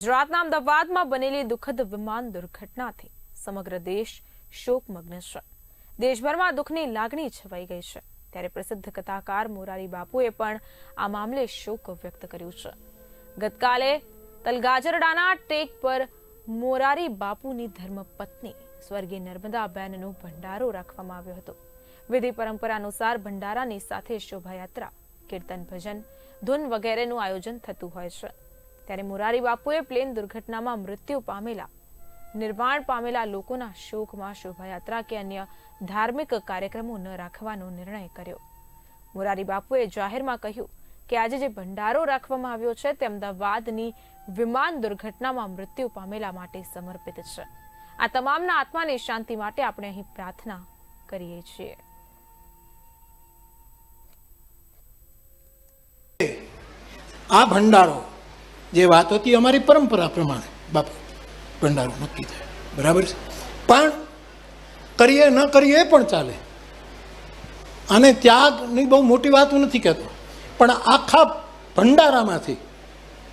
ગુજરાતના અમદાવાદમાં બનેલી દુઃખદ વિમાન દુર્ઘટનાથી સમગ્ર દેશ શોકમગ્ન છે. દેશભરમાં દુઃખની લાગણી છવાઈ ગઈ છે. ત્યારે પ્રસિદ્ધ કથાકાર મોરારી બાપુએ પણ આ મામલે શોક વ્યક્ત કર્યું છે. ગતકાલે તલગાજરડાના ટેક પર મોરારી બાપુની ધર્મપત્ની સ્વર્ગીય નર્મદાબેનનો ભંડારો રાખવામાં આવ્યો હતો. વિધિ પરંપરા અનુસાર ભંડારાની સાથે શોભાયાત્રા, કીર્તન ભજન, ધૂન વગેરેનું આયોજન થતું હોય છે. ત્યારે મોરારી બાપુએ પ્લેન દુર્ઘટનામાં મૃત્યુ પામેલા, નિર્વાણ પામેલા લોકોના શોકમાં શોભાયાત્રા કે અન્ય ધાર્મિક કાર્યક્રમો ન રાખવાનો નિર્ણય કર્યો. મોરારી બાપુએ જાહેરમાં કહ્યું કે આજે જે ભંડારો રાખવામાં આવ્યો છે તે અમદાવાદની વિમાન દુર્ઘટનામાં મૃત્યુ પામેલા માટે સમર્પિત છે. આ તમામના આત્માની શાંતિ માટે આપણે અહીં પ્રાર્થના કરીએ છીએ. આ ભંડારો જે વાત હતી અમારી પરંપરા પ્રમાણે. બાપુ, ભંડારો નક્કી થાય. બરાબર છે? પણ કરીએ ન કરીએ એ પણ ચાલે. અને ત્યાગની બહુ મોટી વાત હું નથી કહેતો. પણ આખા ભંડારામાંથી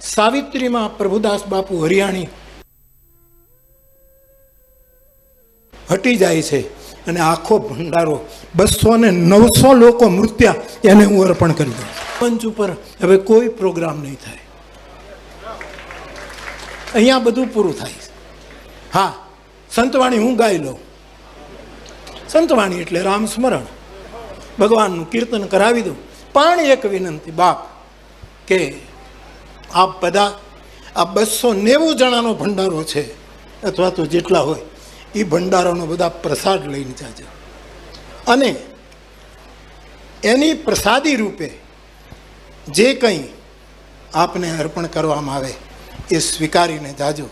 સાવિત્રીમાં પ્રભુદાસ બાપુ હરિયાણી હટી જાય છે અને આખો ભંડારો બસો ને નવસો લોકો મૃત્યા એને હું અર્પણ કરી દઉં. પંચ ઉપર હવે કોઈ પ્રોગ્રામ નહીં થાય. અહીંયા બધું પૂરું થાય. હા, સંતવાણી હું ગાઈ લઉં? સંતવાણી એટલે રામ સ્મરણ. ભગવાનનું કીર્તન કરાવી દઉં. પણ એક વિનંતી, બાપ, કે આપ બધા આ બસો નેવું જણાનો ભંડારો છે, અથવા તો જેટલા હોય એ ભંડારાનો બધા પ્રસાદ લઈને જાજો. અને એની પ્રસાદી રૂપે જે કંઈ આપને અર્પણ કરવામાં આવે એ સ્વીકારીને જાજો.